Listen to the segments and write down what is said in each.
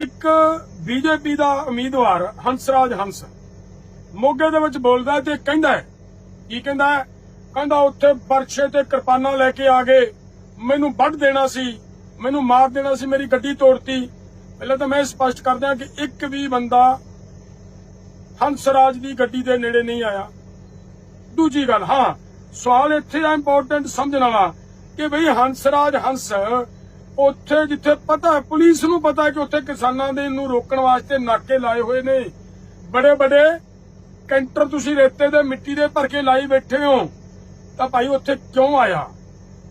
ਇੱਕ ਬੀਜੇਪੀ ਦਾ ਉਮੀਦਵਾਰ ਹੰਸਰਾਜ ਹੰਸ ਮੋਗੇ ਦੇ ਵਿੱਚ ਬੋਲਦਾ ਤੇ ਕਹਿੰਦਾ ਕੀ ਕਹਿੰਦਾ ਕਹਿੰਦਾ ਉੱਥੇ ਪਰਛੇ ਤੇ ਕਿਰਪਾਨਾਂ ਲੈ ਕੇ ਆ ਗਏ ਮੈਨੂੰ ਵੱਢ ਦੇਣਾ ਸੀ, ਮੈਨੂੰ ਮਾਰ ਦੇਣਾ ਸੀ, ਮੇਰੀ ਗੱਡੀ ਤੋੜਤੀ। ਪਹਿਲਾਂ ਤਾਂ ਮੈਂ ਸਪਸ਼ਟ ਕਰਦਿਆਂ ਕਿ ਇੱਕ ਵੀ ਬੰਦਾ ਹੰਸਰਾਜ ਦੀ ਗੱਡੀ ਦੇ ਨੇੜੇ ਨਹੀਂ ਆਇਆ। ਦੂਜੀ ਗੱਲ, ਹਾਂ, ਸਵਾਲ ਇੱਥੇ ਆ ਇੰਪੋਰਟੈਂਟ ਸਮਝਣ ਵਾਲਾ ਕਿ ਬਈ ਹੰਸਰਾਜ ਹੰਸ ਉੱਥੇ ਜਿੱਥੇ ਪਤਾ ਪੁਲਿਸ ਨੂੰ ਪਤਾ ਕਿ ਉੱਥੇ ਕਿਸਾਨਾਂ ਦੇ ਨੂੰ ਰੋਕਣ ਵਾਸਤੇ ਨਾਕੇ ਲਾਏ ਹੋਏ ਨੇ। ਬੜੇ ਬੜੇ ਕੈਂਟਰ ਤੁਸੀਂ ਰੇਤੇ ਦੇ ਮਿੱਟੀ ਦੇ ਭਰ ਕੇ ਲਾਈ ਬੈਠੇ ਹੋ। ਤਾਂ ਭਾਈ ਉੱਥੇ ਕਿਉਂ ਆਇਆ?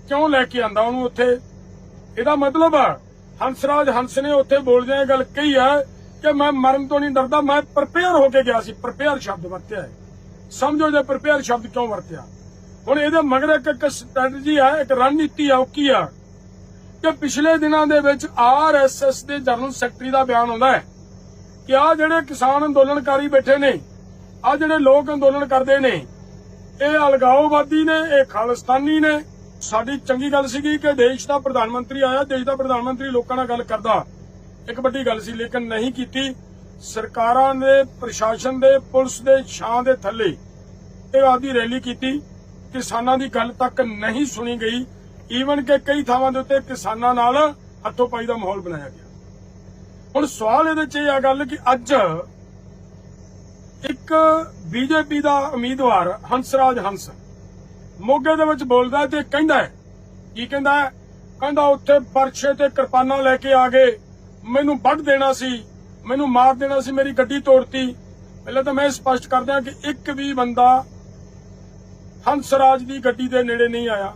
ਕਿਉਂ ਲੈ ਕੇ ਆਂਦਾ ਉਹਨੂੰ ਉੱਥੇ? ਇਹਦਾ ਮਤਲਬ ਹੰਸਰਾਜ ਹੰਸ ਨੇ ਉੱਥੇ ਬੋਲਦਿਆਂ ਇਹ ਗੱਲ ਕਹੀ ਹੈ ਕਿ ਮੈਂ ਮਰਨ ਤੋਂ ਨਹੀਂ ਡਰਦਾ, ਮੈਂ ਪ੍ਰਪੇਅਰ ਹੋ ਕੇ ਗਿਆ ਸੀ। ਪ੍ਰਪੇਅਰ ਸ਼ਬਦ ਵਰਤਿਆ ਹੈ। ਸਮਝੋ ਜੇ ਪ੍ਰਪੇਅਰ ਸ਼ਬਦ ਕਿਉਂ ਵਰਤਿਆ? ਹੁਣ ਇਹਦੇ ਮਗਰ ਇੱਕ ਇੱਕ ਸਟ੍ਰੈਟਜੀ ਹੈ, ਇੱਕ ਰਣਨੀਤੀ ਆ ਉਹ ਕੀ ਆ ਕਿ ਪਿਛਲੇ ਦਿਨਾਂ ਦੇ ਵਿੱਚ ਆਰਐਸਐਸ ਦੇ ਜਨਰਲ ਸੈਕਟਰੀ ਦਾ ਬਿਆਨ ਆਉਂਦਾ ਹੈ ਕਿ ਆ ਜਿਹੜੇ ਕਿਸਾਨ ਅੰਦੋਲਨਕਾਰੀ ਬੈਠੇ ਨੇ ਆ ਜਿਹੜੇ ਲੋਕ ਅੰਦੋਲਨ ਕਰਦੇ ਨੇ, ਇਹ ਅਲਗਾਓਵਾਦੀ ਨੇ, ਇਹ ਖਾਲਿਸਤਾਨੀ ਨੇ। ਸਾਡੀ ਚੰਗੀ ਗੱਲ ਸੀਗੀ ਕਿ ਦੇਸ਼ ਦਾ ਪ੍ਰਧਾਨ ਮੰਤਰੀ ਆਇਆ, ਦੇਸ਼ ਦਾ ਪ੍ਰਧਾਨ ਮੰਤਰੀ ਲੋਕਾਂ ਨਾਲ ਗੱਲ ਕਰਦਾ। ਇੱਕ ਵੱਡੀ ਗੱਲ ਸੀ, ਲੇਕਿਨ ਨਹੀਂ ਕੀਤੀ। ਸਰਕਾਰਾਂ ਦੇ, ਪ੍ਰਸ਼ਾਸਨ ਦੇ, ਪੁਲਿਸ ਦੇ ਛਾਂ ਦੇ ਥੱਲੇ ਇਹ ਆਦੀ ਰੈਲੀ ਕੀਤੀ। ਕਿਸਾਨਾਂ ਦੀ ਗੱਲ ਤੱਕ ਨਹੀਂ ਸੁਣੀ ਗਈ। ਈਵਨ ਕਿ ਕਈ ਥਾਵਾਂ ਦੇ ਉੱਤੇ ਕਿਸਾਨਾਂ ਨਾਲ ਹੱਥੋਂ ਪਾਈ ਦਾ ਮਾਹੌਲ ਬਣਾਇਆ ਗਿਆ। ਹੁਣ ਸਵਾਲ ਇਹਦੇ 'ਚ ਇਹ ਆ ਗੱਲ ਕਿ ਅੱਜ ਇੱਕ ਬੀਜੇਪੀ ਦਾ ਉਮੀਦਵਾਰ ਹੰਸਰਾਜ ਹੰਸ ਮੋਗੇ ਦੇ ਵਿੱਚ ਬੋਲਦਾ ਤੇ ਕਹਿੰਦਾ ਹੈ, ਕੀ ਕਹਿੰਦਾ ਕਹਿੰਦਾ ਉੱਥੇ ਪਰਛੇ ਤੇ ਕਿਰਪਾਨਾਂ ਲੈ ਕੇ ਆ ਗਏ, ਮੈਨੂੰ ਵੱਢ ਦੇਣਾ ਸੀ, ਮੈਨੂੰ ਮਾਰ ਦੇਣਾ ਸੀ, ਮੇਰੀ ਗੱਡੀ ਤੋੜਤੀ। ਪਹਿਲਾਂ ਤਾਂ ਮੈਂ ਸਪਸ਼ਟ ਕਰਦਿਆਂ ਕਿ ਇੱਕ ਵੀ ਬੰਦਾ ਹੰਸਰਾਜ ਦੀ ਗੱਡੀ ਦੇ ਨੇੜੇ ਨਹੀਂ ਆਇਆ।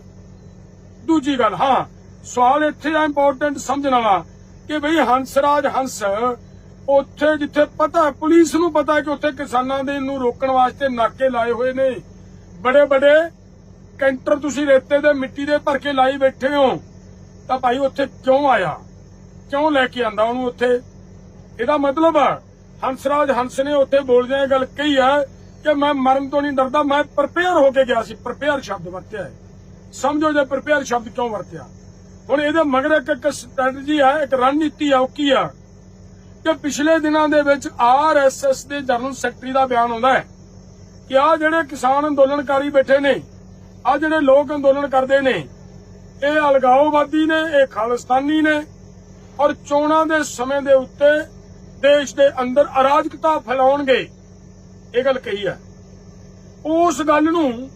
ਦੂਜੀ ਗੱਲ, ਹਾਂ, ਸਵਾਲ ਇੱਥੇ ਆ ਇੰਪੋਰਟੈਂਟ ਸਮਝਣ ਵਾਲਾ ਕਿ ਬਈ ਹੰਸਰਾਜ ਹੰਸ ਉੱਥੇ ਜਿੱਥੇ ਪਤਾ ਪੁਲਿਸ ਨੂੰ ਪਤਾ ਕਿ ਉੱਥੇ ਕਿਸਾਨਾਂ ਦੇ ਨੂੰ ਰੋਕਣ ਵਾਸਤੇ ਨਾਕੇ ਲਾਏ ਹੋਏ ਨੇ। ਬੜੇ ਬੜੇ ਕੈਂਟਰ ਤੁਸੀਂ ਰੇਤੇ ਦੇ ਮਿੱਟੀ ਦੇ ਭਰ ਕੇ ਲਾਈ ਬੈਠੇ ਹੋ। ਤਾਂ ਭਾਈ ਉੱਥੇ ਕਿਉਂ ਆਇਆ? ਕਿਉਂ ਲੈ ਕੇ ਆਂਦਾ ਉਹਨੂੰ ਉੱਥੇ? ਇਹਦਾ ਮਤਲਬ ਹੰਸਰਾਜ ਹੰਸ ਨੇ ਉੱਥੇ ਬੋਲਦਿਆਂ ਇਹ ਗੱਲ ਕਹੀ ਹੈ ਕਿ ਮੈਂ ਮਰਨ ਤੋਂ ਨਹੀਂ ਡਰਦਾ, ਮੈਂ ਪ੍ਰਪੇਅਰ ਹੋ ਕੇ ਗਿਆ ਸੀ। ਪ੍ਰਪੇਅਰ ਸ਼ਬਦ ਵਰਤਿਆ ਹੈ। ਸਮਝੋ ਜੇ ਪ੍ਰਪੇਅਰ ਸ਼ਬਦ ਕਿਉਂ ਵਰਤਿਆ? ਹੁਣ ਇਹਦੇ ਮਗਰ ਇੱਕ ਇੱਕ ਸਟ੍ਰੈਟਜੀ ਆ ਇੱਕ ਰਣਨੀਤੀ ਆ ਉਹ ਕੀ ਆ ਕਿ ਪਿਛਲੇ ਦਿਨਾਂ ਦੇ ਵਿੱਚ ਆਰਐਸਐਸ ਦੇ ਜਨਰਲ ਸੈਕਟਰੀ ਦਾ ਬਿਆਨ ਆਉਂਦਾ ਹੈ ਕਿ ਆ ਜਿਹੜੇ ਕਿਸਾਨ ਅੰਦੋਲਨਕਾਰੀ ਬੈਠੇ ਨੇ ਆ ਜਿਹੜੇ ਲੋਕ ਅੰਦੋਲਨ ਕਰਦੇ ਨੇ, ਇਹ ਅਲਗਾਓਵਾਦੀ ਨੇ, ਇਹ ਖਾਲਿਸਤਾਨੀ ਨੇ ਔਰ ਚੋਣਾਂ ਦੇ ਸਮੇਂ ਦੇ ਉੱਤੇ ਦੇਸ਼ ਦੇ ਅੰਦਰ ਅਰਾਜਕਤਾ ਫੈਲਾਉਣਗੇ। ਇਹ ਗੱਲ ਕਹੀ ਹੈ। ਉਸ ਗੱਲ ਨੂੰ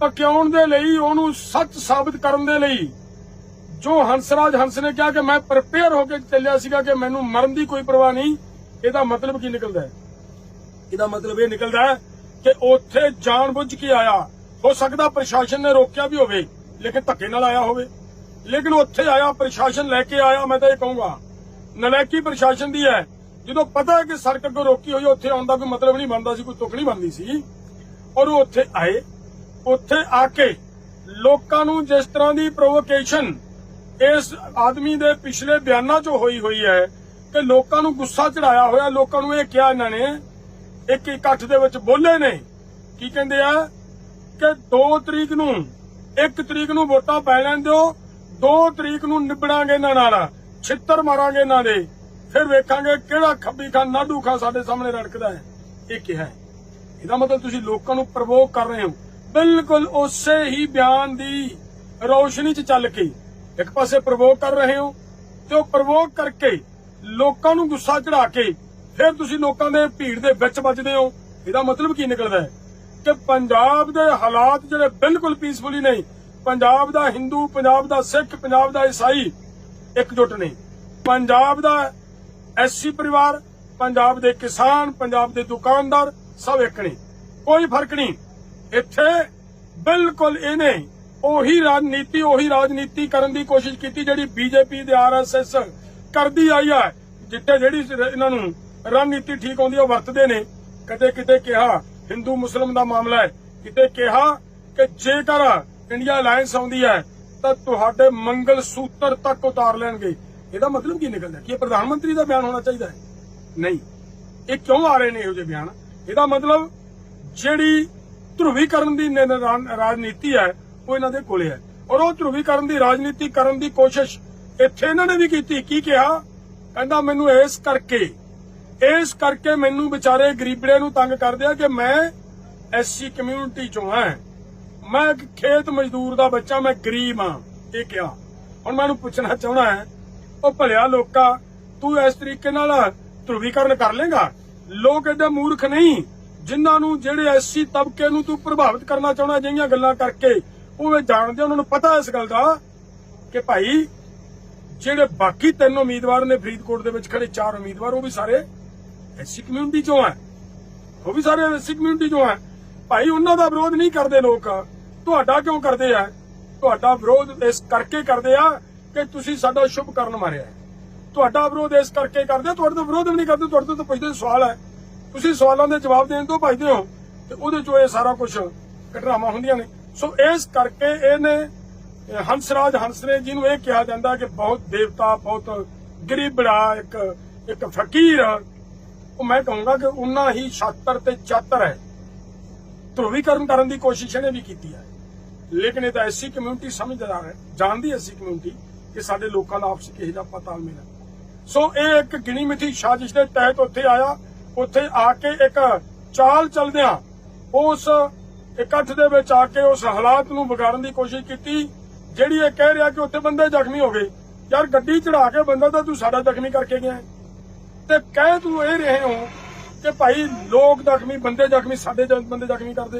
ਪਕਿਆਉਣ ਦੇ ਲਈ, ਉਹਨੂੰ ਸੱਚ ਸਾਬਤ ਕਰਨ ਦੇ ਲਈ, ਜੋ ਹੰਸਰਾਜ ਹੰਸ ਨੇ ਕਿਹਾ ਕਿ ਮੈਂ ਪ੍ਰਪੇਅਰ ਹੋ ਕੇ ਚੱਲਿਆ ਸੀਗਾ ਕਿ ਮੈਨੂੰ ਮਰਨ ਦੀ ਕੋਈ ਪਰਵਾਹ ਨਹੀਂ, ਇਹਦਾ ਮਤਲਬ ਕੀ ਨਿਕਲਦਾ ਹੈ? ਇਹਦਾ ਮਤਲਬ ਇਹ ਨਿਕਲਦਾ ਹੈ ਕਿ ਉੱਥੇ ਜਾਣਬੁੱਝ ਕੇ ਆਇਆ। ਹੋ ਸਕਦਾ ਪ੍ਰਸ਼ਾਸਨ ਨੇ ਰੋਕਿਆ ਵੀ ਹੋਵੇ, ਲੇਕਿਨ ਧੱਕੇ ਨਾਲ ਆਇਆ ਹੋਵੇ। ਲੇਕਿਨ ਉੱਥੇ ਆਇਆ, ਪ੍ਰਸ਼ਾਸਨ ਲੈ ਕੇ ਆਇਆ, ਮੈਂ ਤਾਂ ਇਹ ਕਹੂੰਗਾ। ਨਲਾਇਕੀ ਪ੍ਰਸ਼ਾਸਨ ਦੀ ਹੈ। ਜਦੋਂ ਪਤਾ ਹੈ ਕਿ ਸੜਕ ਅੱਗੋਂ ਰੋਕੀ ਹੋਈ ਉੱਥੇ ਆਉਣ ਦਾ ਕੋਈ ਮਤਲਬ ਨਹੀਂ ਬਣਦਾ ਸੀ, ਕੋਈ ਤੁਕ ਨਹੀਂ ਬਣਦੀ ਸੀ। ਔਰ ਉਹ ਉੱਥੇ ਆਏ। ਉੱਥੇ ਆ ਕੇ ਲੋਕਾਂ ਨੂੰ ਜਿਸ ਤਰ੍ਹਾਂ ਦੀ ਪ੍ਰੋਵੋਕੇਸ਼ਨ ਇਸ ਆਦਮੀ ਦੇ ਪਿਛਲੇ ਬਿਆਨਾਂ 'ਚੋਂ ਹੋਈ ਹੋਈ ਹੈ ਕਿ ਲੋਕਾਂ ਨੂੰ ਗੁੱਸਾ ਚੜਾਇਆ ਹੋਇਆ, ਲੋਕਾਂ ਨੂੰ ਇਹ ਕਿਹਾ ਇਹਨਾਂ ਨੇ, ਇੱਕ ਇਕੱਠ ਦੇ ਵਿੱਚ ਬੋਲੇ ਨੇ, ਕੀ ਕਹਿੰਦੇ ਆ, ਕਿ 2 ਤਰੀਕ ਨੂੰ 1 ਤਰੀਕ ਨੂੰ ਵੋਟਾਂ ਪੈ ਲੈਣ ਦਿਓ 2 ਤਰੀਕ ਨੂੰ ਨਿਬੜਾਂਗੇ ਇਹਨਾਂ ਨਾਲ, ਛਿੱਤਰ ਮਾਰਾਂਗੇ ਇਹਨਾਂ ਦੇ, ਫਿਰ ਵੇਖਾਂਗੇ ਕਿਹੜਾ ਖੱਬੀ ਖਾਨ ਨਾਡੂ ਖਾਨ ਸਾਡੇ ਸਾਹਮਣੇ ਰੜਕਦਾ ਹੈ। ਇਹ ਕਿਹਾ ਇਹਦਾ ਮਤਲਬ ਤੁਸੀਂ ਲੋਕਾਂ ਨੂੰ ਪ੍ਰਵੋਕ ਕਰ ਰਹੇ ਹੋ। ਬਿਲਕੁਲ ਉਸੇ ਹੀ ਬਿਆਨ ਦੀ ਰੌਸ਼ਨੀ 'ਚ ਚੱਲ ਕੇ ਇੱਕ ਪਾਸੇ ਪ੍ਰਵੋਕ ਕਰ ਰਹੇ ਹੋ ਤੇ ਉਹ ਪ੍ਰਵੋਕ ਕਰਕੇ ਲੋਕਾਂ ਨੂੰ ਗੁੱਸਾ ਚੜਾ ਕੇ ਫਿਰ ਤੁਸੀਂ ਲੋਕਾਂ ਦੇ ਭੀੜ ਦੇ ਵਿੱਚ ਵੱਜਦੇ ਹੋ। ਇਹਦਾ ਮਤਲਬ ਕੀ ਨਿਕਲਦਾ ਹੈ? ਕਿ ਪੰਜਾਬ ਦੇ ਹਾਲਾਤ ਜਿਹੜੇ ਬਿਲਕੁਲ ਪੀਸਫੁਲੀ ਨਹੀਂ ਪੰਜਾਬ ਦਾ ਹਿੰਦੂ ਪੰਜਾਬ ਦਾ ਸਿੱਖ ਪੰਜਾਬ ਦਾ ਈਸਾਈ ਇਕਜੁੱਟ ਨੇ। ਪੰਜਾਬ ਦਾ ਐਸਸੀ ਪਰਿਵਾਰ, ਪੰਜਾਬ ਦੇ ਕਿਸਾਨ, ਪੰਜਾਬ ਦੇ ਦੁਕਾਨਦਾਰ ਸਭ ਇੱਕ ਨੇ। ਕੋਈ ਫ਼ਰਕ ਨਹੀਂ। ਇੱਥੇ ਬਿਲਕੁਲ ਇਹਨੇ ਉਹੀ ਰਾਜਨੀਤੀ ਉਹੀ ਰਾਜਨੀਤੀ ਕਰਨ ਦੀ ਕੋਸ਼ਿਸ਼ ਕੀਤੀ ਜਿਹੜੀ ਬੀਜੇਪੀ ਦੇ ਆਰਐਸਐਸ ਕਰਦੀ ਆਈ ਹੈ। ਜਿੱਥੇ ਜਿਹੜੀ ਇਹਨਾਂ ਨੂੰ ਰਣਨੀਤੀ ਠੀਕ ਆਉਂਦੀ, ਉਹ ਵਰਤਦੇ ਨੇ। ਕਦੇ ਕਿਤੇ ਕਿਹਾ ਹਿੰਦੂ ਮੁਸਲਮ ਦਾ ਮਾਮਲਾ ਹੈ। ਕਿਤੇ ਕਿਹਾ ਕਿ ਜੇਕਰ ਇੰਡੀਆ ਅਲਾਈਅੰਸ ਆਉਂਦੀ ਹੈ, ਤਾਂ ਤੁਹਾਡੇ ਮੰਗਲ ਸੂਤਰ ਤੱਕ ਉਤਾਰ ਲੈਣਗੇ। ਇਹਦਾ ਮਤਲਬ ਕੀ ਨਿਕਲਦਾ? ਕਿ ਇਹ ਪ੍ਰਧਾਨ ਮੰਤਰੀ ਦਾ ਬਿਆਨ ਹੋਣਾ ਚਾਹੀਦਾ ਹੈ? ਨਹੀਂ। ਇਹ ਕਿਉਂ ਆ ਰਹੇ ਨੇ ਇਹੋ ਜਿਹੇ ਬਿਆਨ? ਇਹਦਾ ਮਤਲਬ ਜਿਹੜੀ ਧਰੁਵੀਕਰਨ ਦੀ ਰਾਜਨੀਤੀ ਹੈ, ਉਹ ਇਹਨਾਂ ਦੇ ਕੋਲੇ ਹੈ। ਔਰ ਉਹ ਧਰੁਵੀਕਰਨ ਦੀ ਰਾਜਨੀਤੀ ਕਰਨ ਦੀ ਕੋਸ਼ਿਸ਼ ਇੱਥੇ ਇਹਨਾਂ ਨੇ ਵੀ ਕੀਤੀ। ਕੀ ਕਿਹਾ? ਕਹਿੰਦਾ ਮੈਨੂੰ ਇਸ ਕਰਕੇ ਇਸ ਕਰਕੇ ਮੈਨੂੰ ਵਿਚਾਰੇ ਗਰੀਬੜੇ ਨੂੰ ਤੰਗ ਕਰਦੇ ਆ ਕਿ ਮੈਂ ਐਸਸੀ ਕਮਿਊਨਿਟੀ ਚੋਂ ਹਾਂ ਮੈਂ ਇੱਕ ਖੇਤ ਮਜ਼ਦੂਰ ਦਾ ਬੱਚਾ, ਮੈਂ ਗਰੀਬ ਹਾਂ ਇਹ ਕਿਹਾ। ਹੁਣ ਮੈਂ ਇਹਨੂੰ ਪੁੱਛਣਾ ਚਾਹਣਾ ਹੈ, ਉਹ ਭਲਿਆ ਲੋਕਾ, ਤੂੰ ਇਸ ਤਰੀਕੇ ਨਾਲ ਧਰੁਵੀਕਰਨ ਕਰ ਲੇਗਾ? ਲੋਕ ਐਡੇ ਮੂਰਖ ਨਹੀਂ। ਜਿਨ੍ਹਾਂ ਨੂੰ ਜਿਹੜੇ ਐਸਸੀ ਤਬਕੇ ਨੂੰ ਤੂੰ ਪ੍ਰਭਾਵਿਤ ਕਰਨਾ ਚਾਹੁੰਦਾ ਜਿਹੀਆਂ ਗੱਲਾਂ ਕਰਕੇ ਉਹ ਇਹ ਜਾਣਦੇ ਉਹਨਾਂ ਨੂੰ ਪਤਾ ਇਸ ਗੱਲ ਦਾ ਕਿ ਭਾਈ ਜਿਹੜੇ ਬਾਕੀ ਤਿੰਨ ਉਮੀਦਵਾਰ ਨੇ ਫਰੀਦਕੋਟ ਦੇ ਵਿੱਚ ਖੜੇ, ਚਾਰ ਉਮੀਦਵਾਰ, ਉਹ ਵੀ ਸਾਰੇ ਐਸਸੀ ਕਮਿਊਨਿਟੀ ਚੋਂ ਆ। ਉਹ ਵੀ ਸਾਰੇ ਐਸਸੀ ਕਮਿਊਨਿਟੀ ਚੋਂ ਆ। ਭਾਈ, ਉਹਨਾਂ ਦਾ ਵਿਰੋਧ ਨਹੀਂ ਕਰਦੇ ਲੋਕ। ਤੁਹਾਡਾ ਕਿਉਂ ਕਰਦੇ ਆ? ਤੁਹਾਡਾ ਵਿਰੋਧ ਇਸ ਕਰਕੇ ਕਰਦੇ ਆ ਕਿ ਤੁਸੀਂ ਸਾਡਾ ਸ਼ੁਭ ਕਰਨ ਮਾਰਿਆ ਤੁਹਾਡਾ ਵਿਰੋਧ ਇਸ ਕਰਕੇ ਕਰਦੇ ਤੁਹਾਡੇ ਤੋਂ ਵਿਰੋਧ ਵੀ ਨਹੀਂ ਕਰਦੇ, ਤੁਹਾਡੇ ਤੋਂ ਤਾਂ ਪੁੱਛਦੇ ਸਵਾਲ ਹੈ ਤੁਸੀਂ ਸਵਾਲਾਂ ਦੇ ਜਵਾਬ ਦੇਣ ਤੋਂ ਭੱਜਦੇ ਹੋ ਤੇ ਉਹਦੇ ਚੋਂ ਇਹ ਸਾਰਾ ਕੁਝ ਘਟਨਾਵਾਂ ਹੁੰਦੀਆਂ ਨੇ। ਸੋ ਇਸ ਕਰਕੇ ਇਹਨੇ, ਇਹ ਹੰਸਰਾਜ ਹੰਸਨੇ ਜਿਹਨੂੰ ਇਹ ਕਿਹਾ ਜਾਂਦਾ ਕਿ ਬਹੁਤ ਦੇਵਤਾ, ਬਹੁਤ ਗਰੀਬੜਾ ਇੱਕ ਇੱਕ ਫਕੀਰ। ਉਹ ਮੈਂ ਕਹੂੰਗਾ ਕਿ ਉਨਾ ਹੀ ਛਾਤਰ ਤੇ ਚਾਤਰ ਹੈ। ਧਰੁਵੀਕਰਨ ਕਰਨ ਦੀ ਕੋਸ਼ਿਸ਼ ਇਹਨੇ ਵੀ ਕੀਤੀ ਹੈ। ਲੇਕਿਨ ਇਹ ਤਾਂ ਐਸੀ ਕਮਿਊਨਿਟੀ ਸਮਝਦਾਰ ਹੈ, ਜਾਣਦੀ ਐਸੀ ਕਮਿਊਨਿਟੀ ਕਿ ਸਾਡੇ ਲੋਕਾਂ ਦਾ ਆਪਸ ਕਿਹੇ ਜਿਹਾ ਪਤਾ ਮਿਲਿਆ। ਸੋ ਇਹ ਇੱਕ ਗਿਣੀ ਮਿੱਠੀ ਸਾਜ਼ਿਸ਼ ਦੇ ਤਹਿਤ ਉੱਥੇ ਆਇਆ। ਉੱਥੇ ਆ ਕੇ ਇੱਕ ਚਾਲ ਚਲਦਿਆਂ ਉਸ ਇਕੱਠ ਦੇ ਵਿੱਚ ਆ ਕੇ ਉਸ ਹਾਲਾਤ ਨੂੰ ਵਿਗਾੜਨ ਦੀ ਕੋਸ਼ਿਸ਼ ਕੀਤੀ, ਜਿਹੜੀ ਇਹ ਕਹਿ ਰਿਹਾ ਕਿ ਉੱਥੇ ਬੰਦੇ ਜ਼ਖਮੀ ਹੋ ਗਏ। ਯਾਰ ਗੱਡੀ ਚੜਾ ਕੇ ਬੰਦਾ ਤਾਂ ਤੂੰ ਸਾਡਾ ਜ਼ਖਮੀ ਕਰਕੇ ਗਿਆ ਤੇ ਕਹਿ ਤੂੰ ਇਹ ਰਹੇ ਹੋ ਕਿ ਭਾਈ ਲੋਕ ਜ਼ਖਮੀ, ਬੰਦੇ ਜ਼ਖਮੀ, ਸਾਡੇ ਬੰਦੇ ਜ਼ਖਮੀ ਕਰਦੇ।